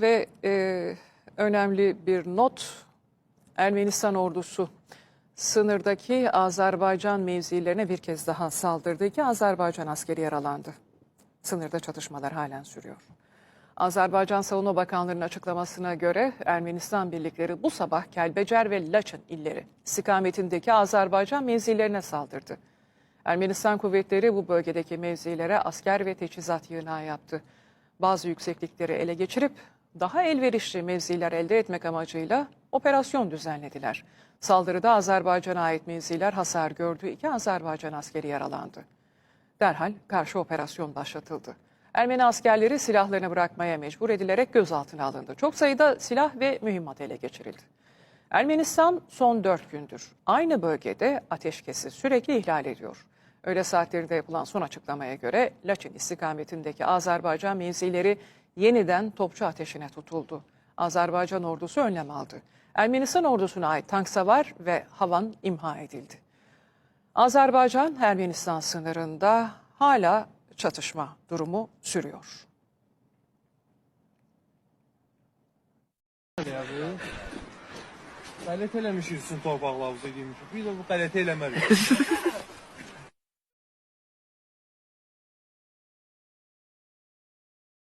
ve e, önemli bir not. Ermenistan ordusu sınırdaki Azerbaycan mevzilerine bir kez daha saldırdı. İki Azerbaycan askeri yaralandı. Sınırda çatışmalar halen sürüyor. Azerbaycan Savunma Bakanlığı'nın açıklamasına göre Ermenistan birlikleri bu sabah Kelbecer ve Laçın illeri istikametindeki Azerbaycan mevzilerine saldırdı. Ermenistan kuvvetleri bu bölgedeki mevzilere asker ve teçhizat yığınağı yaptı. Bazı yükseklikleri ele geçirip daha elverişli mevziler elde etmek amacıyla operasyon düzenlediler. Saldırıda Azerbaycan'a ait mevziler hasar gördü. İki Azerbaycan askeri yaralandı. Derhal karşı operasyon başlatıldı. Ermeni askerleri silahlarını bırakmaya mecbur edilerek gözaltına alındı. Çok sayıda silah ve mühimmat ele geçirildi. Ermenistan son dört gündür aynı bölgede ateşkesi sürekli ihlal ediyor. Öğle saatlerinde yapılan son açıklamaya göre Laçin istikametindeki Azerbaycan mevzileri yeniden topçu ateşine tutuldu. Azerbaycan ordusu önlem aldı. Ermenistan ordusuna ait tank savar ve havan imha edildi. Azerbaycan Ermenistan sınırında hala çatışma durumu sürüyor. Qələt eləmişik sizin torpaqlarınızı demişik. Biz də bu qələti eləmərik.